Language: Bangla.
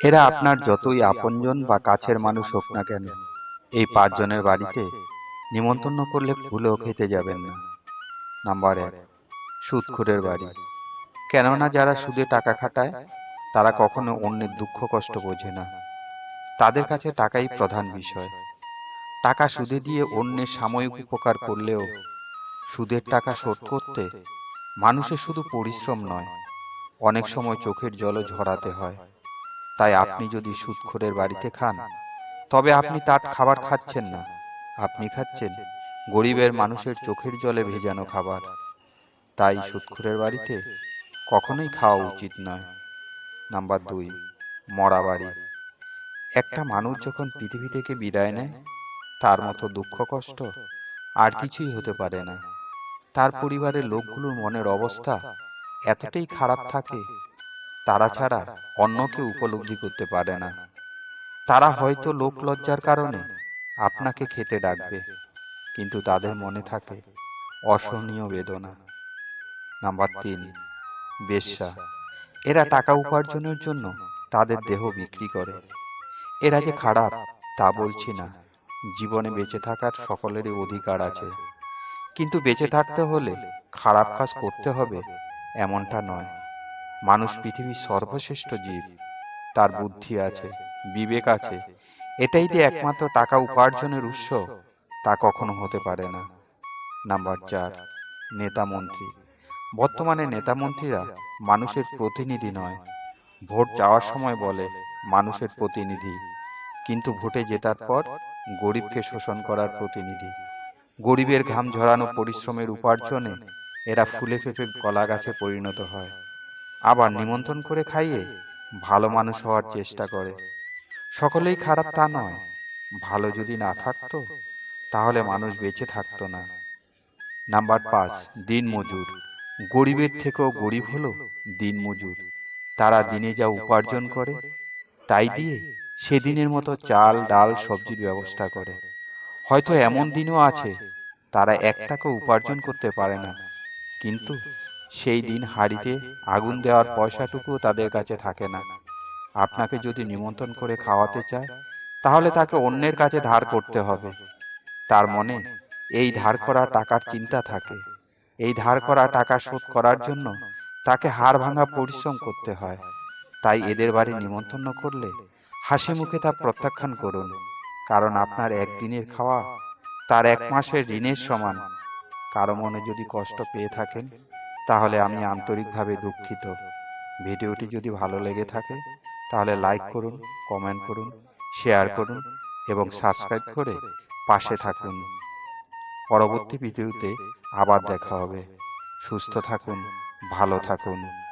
এরা আপনার যতই আপনজন বা কাছের মানুষ হোক না কেন এই পাঁচজনের বাড়িতে নিমন্ত্রণ করলে ভুলেও খেতে যাবেন না। নাম্বার এক সুদখোরের বাড়ি। কেননা যারা সুদে টাকা খাটায় তারা কখনো অন্যের দুঃখ কষ্ট বোঝে না। তাদের কাছে টাকাই প্রধান বিষয়। টাকা সুদে দিয়ে অন্যের সাময়িক উপকার করলেও সুদের টাকা শোধ করতে মানুষের শুধু পরিশ্রম নয় অনেক সময় চোখের জলও ঝরাতে হয়। তাই আপনি যদি সুদখোরের বাড়িতে খান, তবে আপনি তার খাবার খাচ্ছেন না। আপনি খাচ্ছেন গরিবের মানুষের চোখের জলে ভেজানো খাবার। তাই সুদখোরের বাড়িতে কখনোই খাওয়া উচিত নয়। নাম্বার দুই, মরা বাড়ি। একটা মানুষ যখন পৃথিবী থেকে বিদায় নেয়, তার মতো দুঃখ কষ্ট আর কিছুই হতে পারে না। তার পরিবারের লোকগুলোর মনের অবস্থা এতটাই খারাপ থাকে তারা ছাড়া অন্য কেউ উপলব্ধি করতে পারে না। তারা হয়তো লোক লজ্জার কারণে আপনাকে খেতে ডাকবে, কিন্তু তাদের মনে থাকে অসহনীয় বেদনা। নাম্বার তিন, বেশ্যা। এরা টাকা উপার্জনের জন্য তাদের দেহ বিক্রি করে। এরা যে খারাপ, তা বলছি না। জীবনে বেঁচে থাকার সকলেরই অধিকার আছে। কিন্তু বেঁচে থাকতে হলে খারাপ কাজ করতে হবে, এমনটা নয়। মানুষ পৃথিবীর সর্বশ্রেষ্ঠ জীব। তার বুদ্ধি আছে, বিবেক আছে। এটাই যে একমাত্র টাকা উপার্জনের উৎস, তা কখনো হতে পারে না। নাম্বার চার, নেতা মন্ত্রী। বর্তমানে নেতা মন্ত্রীরা মানুষের প্রতিনিধি নয়। ভোট যাওয়ার সময় বলে মানুষের প্রতিনিধি। কিন্তু ভোটে জেতার পর গরিবকে শোষণ করার প্রতিনিধি। গরিবের ঘাম ঝরানো পরিশ্রমের উপার্জনে এরা ফুলে ফেপে কলা গাছে পরিণত হয়। আবার নিমন্ত্রণ করে খাইয়ে ভালো মানুষ হওয়ার চেষ্টা করে। সকলেই খারাপ তা নয়। ভালো যদি না থাকতো, তাহলে মানুষ বেঁচে থাকতো না। নাম্বার পাঁচ, দিন মজুর। গরিবের থেকেও গরিব হলো দিন মজুর। তারা দিনে যা উপার্জন করে, তাই দিয়ে সেদিনের মতো চাল, ডাল, সবজির ব্যবস্থা করে। হয়তো এমন দিনও আছে, তারা এক টাকা উপার্জন করতে পারে না। কিন্তু সেই দিন হাড়িতে আগুন দেওয়ার পয়সাটুকুও তাদের কাছে থাকে না। আপনাকে যদি নিমন্ত্রণ করে খাওয়াতে চায়, তাহলে তাকে অন্যের কাছে ধার করতে হবে। তার মনে এই ধার করা টাকার চিন্তা থাকে। এই ধার করা টাকা শোধ করার জন্য তাকে হাড় ভাঙা পরিশ্রম করতে হয়। তাই এদের বাড়ি নিমন্ত্রণ করলে হাসি মুখে তা প্রত্যাখ্যান করুন। কারণ আপনার একদিনের খাওয়া তার এক মাসের ঋণের সমান। কারও মনে যদি কষ্ট পেয়ে থাকেন তাহলে আমি আন্তরিকভাবে দুঃখিত। ভিডিওটি যদি ভালো লেগে থাকে, তাহলে লাইক করুন কমেন্ট করুন শেয়ার করুন এবং সাবস্ক্রাইব করে পাশে থাকুন। পরবর্তী ভিডিওতে আবার দেখা হবে। সুস্থ থাকুন, ভালো থাকুন।